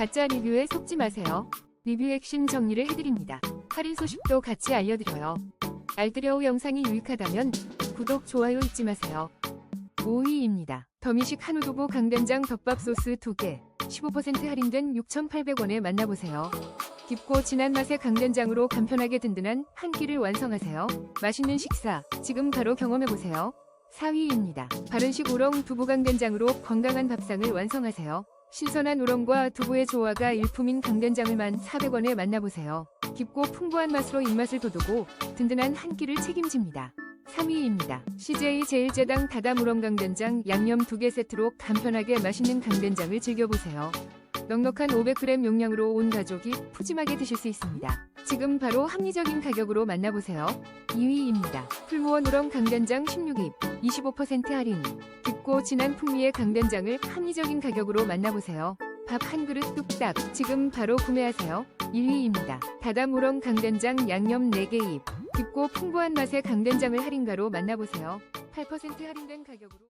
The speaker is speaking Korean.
가짜 리뷰에 속지 마세요. 리뷰 핵심 정리를 해드립니다. 할인 소식도 같이 알려드려요. 알뜰여우 영상이 유익하다면 구독, 좋아요 잊지 마세요. 5위입니다. 더미식 한우두부 강된장 덮밥 소스 2개 15% 할인된 6,800원에 만나보세요. 깊고 진한 맛의 강된장으로 간편하게 든든한 한 끼를 완성하세요. 맛있는 식사 지금 바로 경험해보세요. 4위입니다. 바른식 우렁 두부 강된장으로 건강한 밥상을 완성하세요. 신선한 우렁과 두부의 조화가 일품인 강된장을 1,400원에 만나보세요. 깊고 풍부한 맛으로 입맛을 돋우고 든든한 한 끼를 책임집니다. 3위입니다. CJ 제일제당 다담 우렁 강된장 양념 2개 세트로 간편하게 맛있는 강된장을 즐겨보세요. 넉넉한 500g 용량으로 온 가족이 푸짐하게 드실 수 있습니다. 지금 바로 합리적인 가격으로 만나보세요. 2위입니다. 풀무원 우렁 강된장 16입 25% 할인. 깊고 진한 풍미의 강된장을 합리적인 가격으로 만나보세요. 밥 한 그릇 뚝딱 지금 바로 구매하세요. 1위입니다. 다담 우렁 강된장 양념 4개 입. 깊고 풍부한 맛의 강된장을 할인가로 만나보세요. 8% 할인된 가격으로